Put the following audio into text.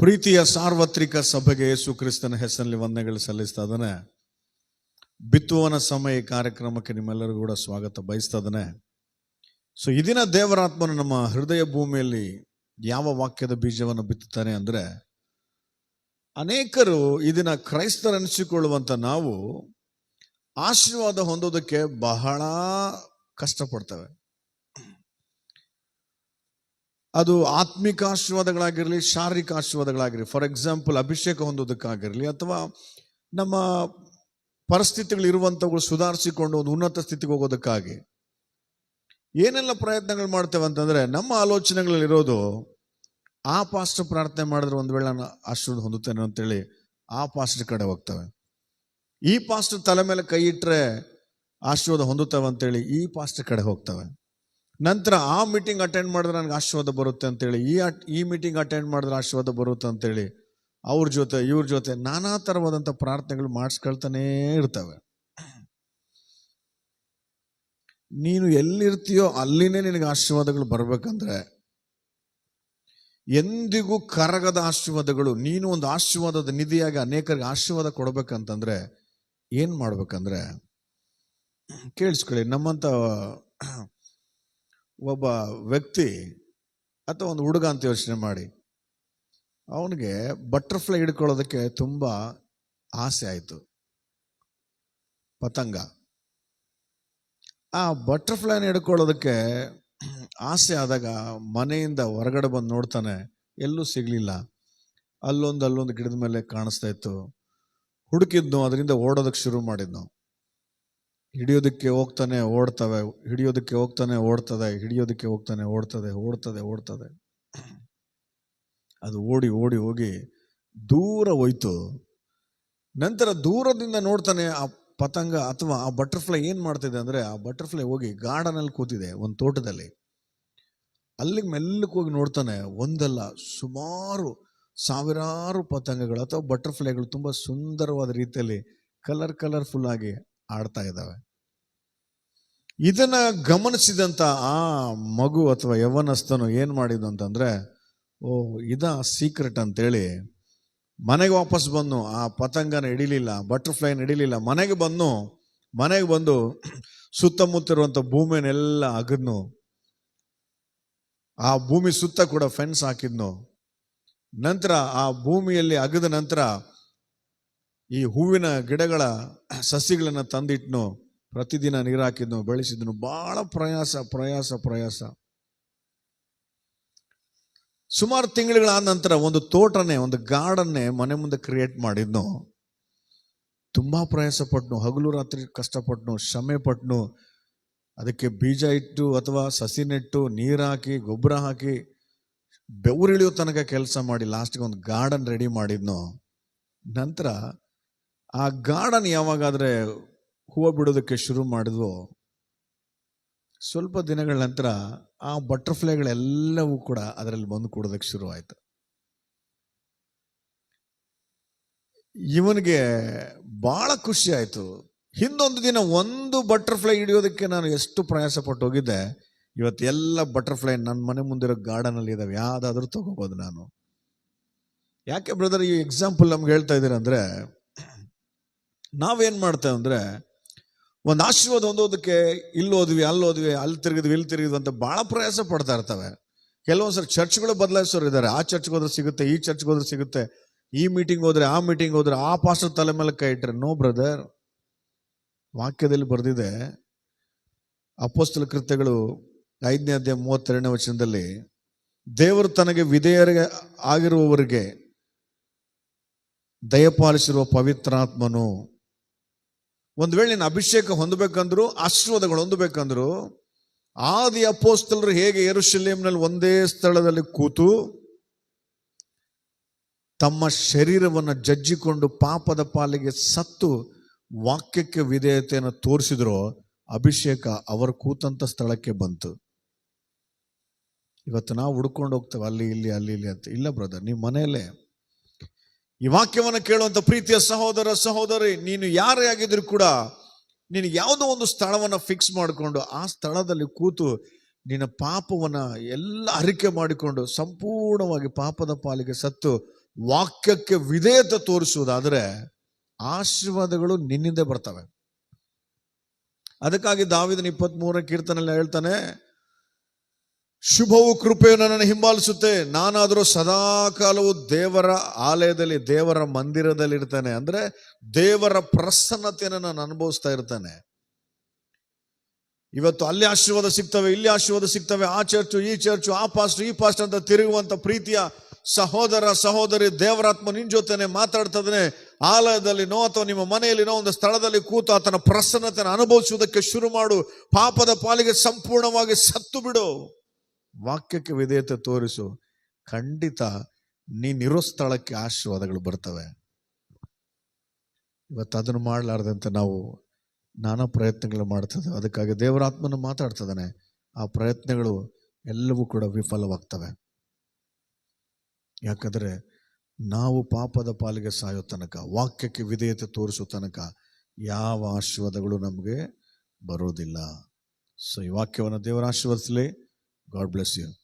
ಪ್ರೀತಿಯ ಸಾರ್ವತ್ರಿಕ ಸಭೆಗೆ ಯೇಸು ಕ್ರಿಸ್ತನ ಹೆಸರಲ್ಲಿ ವಂದನೆಗಳು ಸಲ್ಲಿಸ್ತಾ ಇದ್ದಾನೆ. ಬಿತ್ತುವನ ಸಮಯ ಕಾರ್ಯಕ್ರಮಕ್ಕೆ ನಿಮ್ಮೆಲ್ಲರಿಗೂ ಕೂಡ ಸ್ವಾಗತ ಬಯಸ್ತಾ ಇದ್ದಾನೆ. ಸೊ ಇದಿನ ದೇವರಾತ್ಮನು ನಮ್ಮ ಹೃದಯ ಭೂಮಿಯಲ್ಲಿ ಯಾವ ವಾಕ್ಯದ ಬೀಜವನ್ನು ಬಿತ್ತುತ್ತಾನೆ ಅಂದರೆ, ಅನೇಕರು ಇದನ್ನ ಕ್ರೈಸ್ತರನಿಸಿಕೊಳ್ಳುವಂಥ ನಾವು ಆಶೀರ್ವಾದ ಹೊಂದೋದಕ್ಕೆ ಬಹಳ ಕಷ್ಟಪಡ್ತೇವೆ. ಅದು ಆತ್ಮಿಕ ಆಶೀರ್ವಾದಗಳಾಗಿರಲಿ, ಶಾರೀರಿಕ ಆಶೀರ್ವಾದಗಳಾಗಿರಲಿ ಫಾರ್ ಎಕ್ಸಾಂಪಲ್ ಅಭಿಷೇಕ ಹೊಂದೋದಕ್ಕಾಗಿರಲಿ ಅಥವಾ ನಮ್ಮ ಪರಿಸ್ಥಿತಿಗಳು ಇರುವಂಥವುಗಳು ಸುಧಾರಿಸಿಕೊಂಡು ಒಂದು ಉನ್ನತ ಸ್ಥಿತಿಗೆ ಹೋಗೋದಕ್ಕಾಗಿ. ಏನೆಲ್ಲ ಪ್ರಯತ್ನಗಳು ಮಾಡ್ತೇವೆ ಅಂತಂದರೆ, ನಮ್ಮ ಆಲೋಚನೆಗಳಲ್ಲಿರೋದು, ಆ ಪಾಸ್ಟರ್ ಪ್ರಾರ್ಥನೆ ಮಾಡಿದ್ರೆ ಒಂದು ವೇಳೆ ನಾನು ಆಶೀರ್ವಾದ ಹೊಂದುತ್ತೇನೆ ಅಂತೇಳಿ ಆ ಪಾಸ್ಟರ್ ಕಡೆ ಹೋಗ್ತವೆ. ಈ ಪಾಸ್ಟರ್ ತಲೆ ಮೇಲೆ ಕೈ ಇಟ್ಟರೆ ಆಶೀರ್ವಾದ ಹೊಂದುತ್ತವೆ ಅಂತೇಳಿ ಈ ಪಾಸ್ಟರ್ ಕಡೆ ಹೋಗ್ತವೆ. ನಂತರ ಆ ಮೀಟಿಂಗ್ ಅಟೆಂಡ್ ಮಾಡಿದ್ರೆ ನನಗೆ ಆಶೀರ್ವಾದ ಬರುತ್ತೆ ಅಂತೇಳಿ, ಈ ಅಟ್- ಈ ಮೀಟಿಂಗ್ ಅಟೆಂಡ್ ಮಾಡಿದ್ರೆ ಆಶೀರ್ವಾದ ಬರುತ್ತೆ ಅಂತೇಳಿ ಅವ್ರ ಜೊತೆ, ಇವ್ರ ಜೊತೆ ನಾನಾ ಥರವಾದಂಥ ಪ್ರಾರ್ಥನೆಗಳು ಮಾಡಿಸ್ಕೊಳ್ತಾನೇ ಇರ್ತವೆ. ನೀನು ಎಲ್ಲಿರ್ತೀಯೋ ಅಲ್ಲಿನೇ ನಿನಗೆ ಆಶೀರ್ವಾದಗಳು ಬರಬೇಕಂದ್ರೆ ಎಂದಿಗೂ ಕರಗದ ಆಶೀರ್ವಾದಗಳು, ನೀನು ಒಂದು ಆಶೀರ್ವಾದದ ನಿಧಿಯಾಗಿ ಅನೇಕರಿಗೆ ಆಶೀರ್ವಾದ ಕೊಡ್ಬೇಕಂತಂದ್ರೆ ಏನು ಮಾಡ್ಬೇಕಂದ್ರೆ, ಕೇಳಿಸ್ಕೊಳ್ಳಿ, ನಮ್ಮಂತ ಒಬ್ಬ ವ್ಯಕ್ತಿ ಅಥವಾ ಒಂದು ಹುಡುಗ ಅಂತ ಯೋಚನೆ ಮಾಡಿ. ಅವನಿಗೆ ಬಟರ್ಫ್ಲೈ ಹಿಡ್ಕೊಳ್ಳೋದಕ್ಕೆ ತುಂಬ ಆಸೆ ಆಯಿತು. ಪತಂಗ. ಆ ಬಟರ್ಫ್ಲೈನ ಹಿಡ್ಕೊಳ್ಳೋದಕ್ಕೆ ಆಸೆ ಆದಾಗ ಮನೆಯಿಂದ ಹೊರಗಡೆ ಬಂದು ನೋಡ್ತಾನೆ, ಎಲ್ಲೂ ಸಿಗ್ಲಿಲ್ಲ. ಅಲ್ಲೊಂದು ಅಲ್ಲೊಂದು ಗಿಡದ ಮೇಲೆ ಕಾಣಿಸ್ತಾ ಇತ್ತು. ಹುಡುಕಿದ್ನು, ಅದರಿಂದ ಓಡೋದಕ್ಕೆ ಶುರು ಮಾಡಿದ್ನು. ಹಿಡಿಯೋದಕ್ಕೆ ಹೋಗ್ತಾನೆ, ಓಡ್ತವೆ. ಹಿಡಿಯೋದಕ್ಕೆ ಹೋಗ್ತಾನೆ, ಓಡ್ತದೆ. ಹಿಡಿಯೋದಕ್ಕೆ ಹೋಗ್ತಾನೆ, ಓಡ್ತದೆ ಓಡ್ತದೆ ಓಡ್ತದೆ. ಅದು ಓಡಿ ಓಡಿ ಹೋಗಿ ದೂರ ಹೋಯ್ತು. ನಂತರ ದೂರದಿಂದ ನೋಡ್ತಾನೆ ಆ ಪತಂಗ ಅಥವಾ ಆ ಬಟರ್ಫ್ಲೈ ಏನ್ ಮಾಡ್ತಿದೆ ಅಂದ್ರೆ, ಆ ಬಟರ್ಫ್ಲೈ ಹೋಗಿ ಗಾರ್ಡನ್ ಅಲ್ಲಿ ಕೂತಿದೆ ಒಂದು ತೋಟದಲ್ಲಿ. ಅಲ್ಲಿಗೆ ಮೆಲ್ಲಕ್ಕೆ ಹೋಗಿ ನೋಡ್ತಾನೆ ಒಂದಲ್ಲ ಸುಮಾರು ಸಾವಿರಾರು ಪತಂಗಗಳು ಅಥವಾ ಬಟರ್ಫ್ಲೈಗಳು ತುಂಬಾ ಸುಂದರವಾದ ರೀತಿಯಲ್ಲಿ ಕಲರ್ ಕಲರ್ಫುಲ್ ಆಗಿ ಆಡ್ತಾ ಇದ್ದಾವೆ. ಇದನ್ನು ಗಮನಿಸಿದಂತ ಆ ಮಗು ಅಥವಾ ಯವನಸ್ಥನು ಏನು ಮಾಡಿದ್ದು ಅಂತಂದರೆ, ಓ, ಇದ ಸೀಕ್ರೆಟ್ ಅಂತೇಳಿ ಮನೆಗೆ ವಾಪಸ್ ಬಂದು, ಆ ಪತಂಗನ ಹಿಡಿಲಿಲ್ಲ ಬಟರ್ಫ್ಲೈನ ಹಿಡಿಲಿಲ್ಲ, ಮನೆಗೆ ಬಂದು ಮನೆಗೆ ಬಂದು ಸುತ್ತಮುತ್ತಿರುವಂತ ಭೂಮಿಯನ್ನೆಲ್ಲ ಅಗದ್ನು. ಆ ಭೂಮಿ ಸುತ್ತ ಕೂಡ ಫೆನ್ಸ್ ಹಾಕಿದ್ನು. ನಂತರ ಆ ಭೂಮಿಯಲ್ಲಿ ಅಗದ ನಂತರ ಈ ಹೂವಿನ ಗಿಡಗಳ ಸಸಿಗಳನ್ನು ತಂದಿಟ್ನು, ಪ್ರತಿದಿನ ನೀರಾಕಿದ್ನು ಬೆಳೆಸಿದ್ನು. ಬಹಳ ಪ್ರಯಾಸ ಪ್ರಯಾಸ ಪ್ರಯಾಸ. ಸುಮಾರು ತಿಂಗಳುಗಳಾದ ನಂತರ ಒಂದು ತೋಟನೇ, ಒಂದು ಗಾರ್ಡನ್ನೇ ಮನೆ ಮುಂದೆ ಕ್ರಿಯೇಟ್ ಮಾಡಿದ್ನು. ತುಂಬಾ ಪ್ರಯಾಸ ಪಟ್ನು, ಹಗಲು ರಾತ್ರಿ ಕಷ್ಟಪಟ್ನು ಶ್ರಮೆ ಪಟ್ನು. ಅದಕ್ಕೆ ಬೀಜ ಇಟ್ಟು ಅಥವಾ ಸಸಿ ನೆಟ್ಟು ನೀರು ಹಾಕಿ, ಗೊಬ್ಬರ ಹಾಕಿ, ಬೆವರಿಳಿಯೋ ತನಕ ಕೆಲಸ ಮಾಡಿ ಲಾಸ್ಟ್ಗೆ ಒಂದು ಗಾರ್ಡನ್ ರೆಡಿ ಮಾಡಿದ್ನು. ನಂತರ ಆ ಗಾರ್ಡನ್ ಯಾವಾಗಾದರೆ ಹೂವು ಬಿಡೋದಕ್ಕೆ ಶುರು ಮಾಡಿದ್ವು, ಸ್ವಲ್ಪ ದಿನಗಳ ನಂತರ ಆ ಬಟರ್ಫ್ಲೈಗಳೆಲ್ಲವೂ ಕೂಡ ಅದರಲ್ಲಿ ಬಂದು ಕೂಡೋದಕ್ಕೆ ಶುರು ಆಯಿತು. ಇವನಿಗೆ ಭಾಳ ಖುಷಿ ಆಯಿತು. ಹಿಂದೊಂದು ದಿನ ಒಂದು ಬಟರ್ಫ್ಲೈ ಹಿಡಿಯೋದಕ್ಕೆ ನಾನು ಎಷ್ಟು ಪ್ರಯಾಸ ಪಟ್ಟು ಹೋಗಿದ್ದೆ, ಇವತ್ತು ಎಲ್ಲ ಬಟರ್ಫ್ಲೈ ನನ್ನ ಮನೆ ಮುಂದಿರೋ ಗಾರ್ಡನ್ ಅಲ್ಲಿ ಇದಾವೆ ತಗೋಬೋದು ನಾನು. ಯಾಕೆ ಬ್ರದರ್ ಈ ಎಕ್ಸಾಂಪಲ್ ನಮ್ಗೆ ಹೇಳ್ತಾ ಇದ್ದೀರ ಅಂದ್ರೆ ನಾವೇನ್ ಮಾಡ್ತೇವೆ ಅಂದ್ರೆ, ಒಂದು ಆಶೀರ್ವಾದ ಹೊಂದೋದಕ್ಕೆ ಇಲ್ಲಿ ಹೋದ್ವಿ, ಅಲ್ಲಿ ತಿರುಗಿದ್ವಿ, ಇಲ್ಲಿ ತಿರುಗಿದ್ವಿ ಅಂತ ಬಹಳ ಪ್ರಯಾಸ ಪಡ್ತಾ ಇರ್ತವೆ. ಕೆಲವೊಂದ್ಸರಿ ಚರ್ಚ್ಗಳು ಬದಲಾಯಿಸೋರು ಇದ್ದಾರೆ. ಆ ಚರ್ಚ್ಗೆ ಹೋದ್ರೆ ಸಿಗುತ್ತೆ, ಈ ಚರ್ಚ್ಗೆ ಹೋದ್ರೆ ಸಿಗುತ್ತೆ, ಈ ಮೀಟಿಂಗ್ ಹೋದ್ರೆ ಆ ಮೀಟಿಂಗ್ ಹೋದ್ರೆ ಆ ಪಾಸ್ಟರ್ ತಲೆ ಮೇಲೆ ಕೈ ಇಟ್ಟರೆ ನೋ ಬ್ರದರ್, ವಾಕ್ಯದಲ್ಲಿ ಬರೆದಿದೆ, ಅಪೋಸ್ತಲ ಕೃತ್ಯಗಳು ಐದನೇ ಅಧ್ಯಾಯ ಮೂವತ್ತೆರಡನೇ ವಚನದಲ್ಲಿ, ದೇವರು ತನಗೆ ವಿಧೇಯರಿಗೆ ಆಗಿರುವವರಿಗೆ ದಯಪಾಲಿಸಿರುವ ಪವಿತ್ರಾತ್ಮನು ಒಂದು ವೇಳೆ ನೀನು ಅಭಿಷೇಕ ಹೊಂದಬೇಕಂದ್ರು, ಆಶೀರ್ವಾದಗಳು ಹೊಂದಬೇಕಂದ್ರು, ಆದಿ ಅಪೋಸ್ತಲರು ಹೇಗೆ ಯೆರೂಶಲೇಮಿನಲ್ಲಿ ಒಂದೇ ಸ್ಥಳದಲ್ಲಿ ಕೂತು ತಮ್ಮ ಶರೀರವನ್ನು ಜಜ್ಜಿಕೊಂಡು ಪಾಪದ ಪಾಲಿಗೆ ಸತ್ತು ವಾಕ್ಯಕ್ಕೆ ವಿಧೇಯತೆಯನ್ನು ತೋರಿಸಿದ್ರು, ಅಭಿಷೇಕ ಅವರು ಕೂತಂತ ಸ್ಥಳಕ್ಕೆ ಬಂತು. ಇವತ್ತು ನಾವು ಹುಡ್ಕೊಂಡು ಹೋಗ್ತೇವೆ, ಅಲ್ಲಿ, ಇಲ್ಲಿ ಅಲ್ಲಿ, ಇಲ್ಲಿ ಅಂತ. ಇಲ್ಲ ಬ್ರದರ್ ನಿಮ್ಮ ಮನೆಯಲ್ಲೇ ಈ ವಾಕ್ಯವನ್ನು ಕೇಳುವಂತ ಪ್ರೀತಿಯ ಸಹೋದರ ಸಹೋದರಿ, ನೀನು ಯಾರೇ ಆಗಿದ್ರು ಕೂಡ ನೀನು ಯಾವುದೋ ಒಂದು ಸ್ಥಳವನ್ನು ಫಿಕ್ಸ್ ಮಾಡಿಕೊಂಡು ಆ ಸ್ಥಳದಲ್ಲಿ ಕೂತು ನಿನ್ನ ಪಾಪವನ್ನು ಎಲ್ಲ ಅರಿಕೆ ಮಾಡಿಕೊಂಡು ಸಂಪೂರ್ಣವಾಗಿ ಪಾಪದ ಪಾಲಿಗೆ ಸತ್ತು ವಾಕ್ಯಕ್ಕೆ ವಿಧೇಯತೆ ತೋರಿಸುವುದಾದರೆ ಆಶೀರ್ವಾದಗಳು ನಿನ್ನಿಂದ ಬರ್ತವೆ. ಅದಕ್ಕಾಗಿ ದಾವಿದನ ಇಪ್ಪತ್ತ್ ಮೂರನೇ ಕೀರ್ತನೆಲ್ಲ ಹೇಳ್ತಾನೆ ಶುಭವು ಕೃಪೆಯು ನನ್ನನ್ನು ಹಿಂಬಾಲಿಸುತ್ತೆ. ನಾನಾದರೂ ಸದಾಕಾಲವು ದೇವರ ಆಲಯದಲ್ಲಿ, ದೇವರ ಮಂದಿರದಲ್ಲಿ ಇರ್ತಾನೆ ಅಂದ್ರೆ ದೇವರ ಪ್ರಸನ್ನತೆಯನ್ನು ನಾನು ಅನುಭವಿಸ್ತಾ ಇರ್ತಾನೆ. ಇವತ್ತು ಅಲ್ಲಿ ಆಶೀರ್ವಾದ ಸಿಗ್ತವೆ, ಇಲ್ಲಿ ಆಶೀರ್ವಾದ ಸಿಗ್ತವೆ. ಆ ಚರ್ಚು, ಈ ಚರ್ಚು, ಆ ಪಾಸ್ಟ್ ಈ ಪಾಸ್ಟ್ ಅಂತ ತಿರುಗುವಂತ ಪ್ರೀತಿಯ ಸಹೋದರ, ಸಹೋದರಿ, ದೇವರಾತ್ಮ ನಿನ್ ಜೊತೆನೆ ಮಾತಾಡ್ತದನೆ. ಆಲಯದಲ್ಲಿನೋ ಅಥವಾ ನಿಮ್ಮ ಮನೆಯಲ್ಲಿನೋ ಒಂದು ಸ್ಥಳದಲ್ಲಿ ಕೂತು ಆತನ ಪ್ರಸನ್ನತೆಯನ್ನು ಅನುಭವಿಸುವುದಕ್ಕೆ ಶುರು ಮಾಡು. ಪಾಪದ ಪಾಲಿಗೆ ಸಂಪೂರ್ಣವಾಗಿ ಸತ್ತು ಬಿಡು. ವಾಕ್ಯಕ್ಕೆ ವಿಧೇಯತೆ ತೋರಿಸು. ಖಂಡಿತ ನೀನಿರೋ ಸ್ಥಳಕ್ಕೆ ಆಶೀರ್ವಾದಗಳು ಬರ್ತವೆ. ಇವತ್ತು ಅದನ್ನು ಮಾಡಲಾರ್ದಂತೆ ನಾವು ನಾನಾ ಪ್ರಯತ್ನಗಳು ಮಾಡ್ತದೆ ಅದಕ್ಕಾಗಿ ದೇವರಾತ್ಮನ ಮಾತಾಡ್ತದಾನೆ ಆ ಪ್ರಯತ್ನಗಳು ಎಲ್ಲವೂ ಕೂಡ ವಿಫಲವಾಗ್ತವೆ. ಯಾಕಂದ್ರೆ ನಾವು ಪಾಪದ ಪಾಲಿಗೆ ಸಾಯೋ ತನಕ, ವಾಕ್ಯಕ್ಕೆ ವಿಧೇಯತೆ ತೋರಿಸೋ ತನಕ ಯಾವ ಆಶೀರ್ವಾದಗಳು ನಮಗೆ ಬರೋದಿಲ್ಲ. ಸೊ ಈ ವಾಕ್ಯವನ್ನು ದೇವರ ಆಶೀರ್ವದಿಸಲಿ. God bless you.